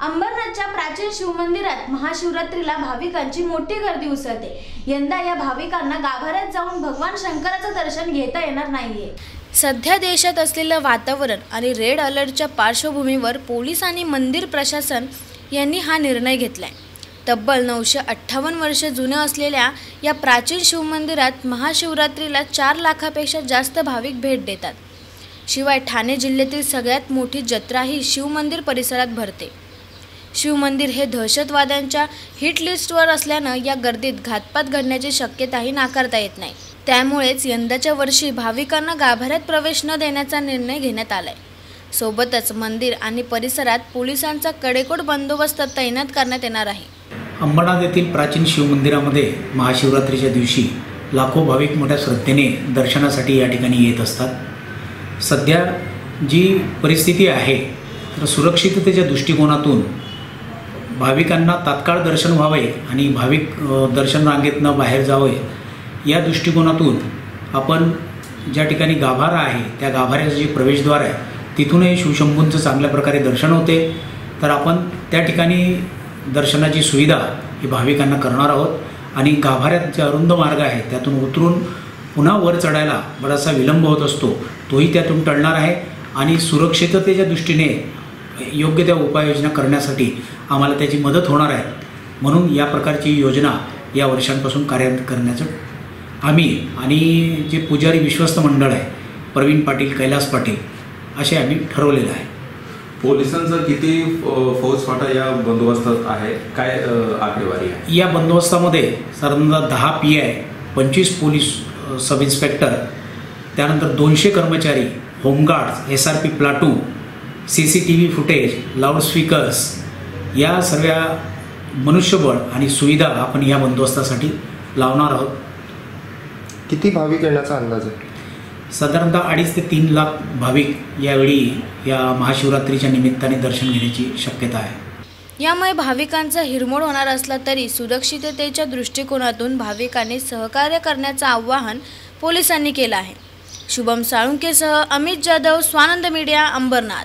अंबरनाथच्या प्राचीन शिवमंदिरात महाशिवरात्रीला भाविकांची मोठी गर्दी उसळते. यंदा या भाविकांना गाभाऱ्यात जाऊन भगवान शंकराचं दर्शन घेता येणार नाहीये. सध्या देशात असलेलं वातावरण आणि रेड अलर्टच्या पार्श्वभूमीवर पोलीस आणि मंदिर प्रशासन यांनी हा निर्णय घेतलाय. तब्बल नऊशे अठ्ठावन्न वर्ष जुन्या असलेल्या या प्राचीन शिवमंदिरात महाशिवरात्रीला चार लाखापेक्षा जास्त भाविक भेट देतात. शिवाय ठाणे जिल्ह्यातील सगळ्यात मोठी जत्राही शिवमंदिर परिसरात भरते. शिवमंदिर हे दहशतवाद्यांच्या हिट लिस्टवर असल्यानं या गर्दीत घातपात घडण्याची शक्यताही नाकारता येत नाही. त्यामुळेच यंदाच्या वर्षी भाविकांना गाभाऱ्यात प्रवेश न देण्याचा निर्णय घेण्यात आलाय. सोबतच मंदिर आणि परिसरात पोलिसांचा कडेकोट बंदोबस्त तैनात करण्यात येणार आहे. अंबरनाथ येथील प्राचीन शिवमंदिरामध्ये महाशिवरात्रीच्या दिवशी लाखो भाविक मोठ्या श्रद्धेने दर्शनासाठी या ठिकाणी येत असतात. सध्या जी परिस्थिती आहे तर सुरक्षिततेच्या दृष्टिकोनातून भाविकांना तात्काळ दर्शन व्हावे आणि भाविक दर्शन रांगेतनं बाहेर जावे या दृष्टिकोनातून आपण ज्या ठिकाणी गाभारा आहे त्या गाभाऱ्याचं जे प्रवेशद्वार आहे तिथूनही शिवशंभूंचं चांगल्या प्रकारे दर्शन होते. तर आपण त्या ठिकाणी दर्शनाची सुविधा ही भाविकांना करणार आहोत. आणि गाभाऱ्यात जे अरुंद मार्ग आहे त्यातून उतरून पुन्हा वर चढायला बराचसा विलंब होत असतो. तोही त्यातून टळणार आहे. आणि सुरक्षिततेच्या दृष्टीने योग्य त्या उपाययोजना करण्यासाठी आम्हाला त्याची मदत होणार आहे. म्हणून या प्रकारची योजना या वर्षांपासून कार्यान्वित करण्याचं आम्ही आणि जे पुजारी विश्वस्त मंडळ आहे प्रवीण पाटील कैलास पाटील असे आम्ही ठरवलेलं आहे. पोलिसांचा किती फौजफाटा या बंदोबस्तात आहे? काय आकडेवारी आहे? या बंदोबस्तामध्ये साधारणतः दहा पी आय पंचवीस पोलीस सब इन्स्पेक्टर त्यानंतर दोनशे कर्मचारी home guards S R P platoon C C T V footage loudspeakers या सर्व मनुष्यबळ आणि सुविधा आपण या बंदोबस्तासाठी लावणार आहोत. किती भाविक येण्याचा अंदाज आहे? साधारणतः अडीच ते तीन लाख भाविक यावेळी या महाशिवरात्रीच्या निमित्ताने दर्शन घेण्याची शक्यता आहे. यामुळे भाविकांचा हिरमोड होणार असला तरी सुरक्षिततेच्या दृष्टिकोनातून भाविकांनी सहकार्य करण्याचं आवाहन पोलिसांनी केलं आहे. शुभम साळुंकेसह अमित जाधव स्वानंद मीडिया अंबरनाथ.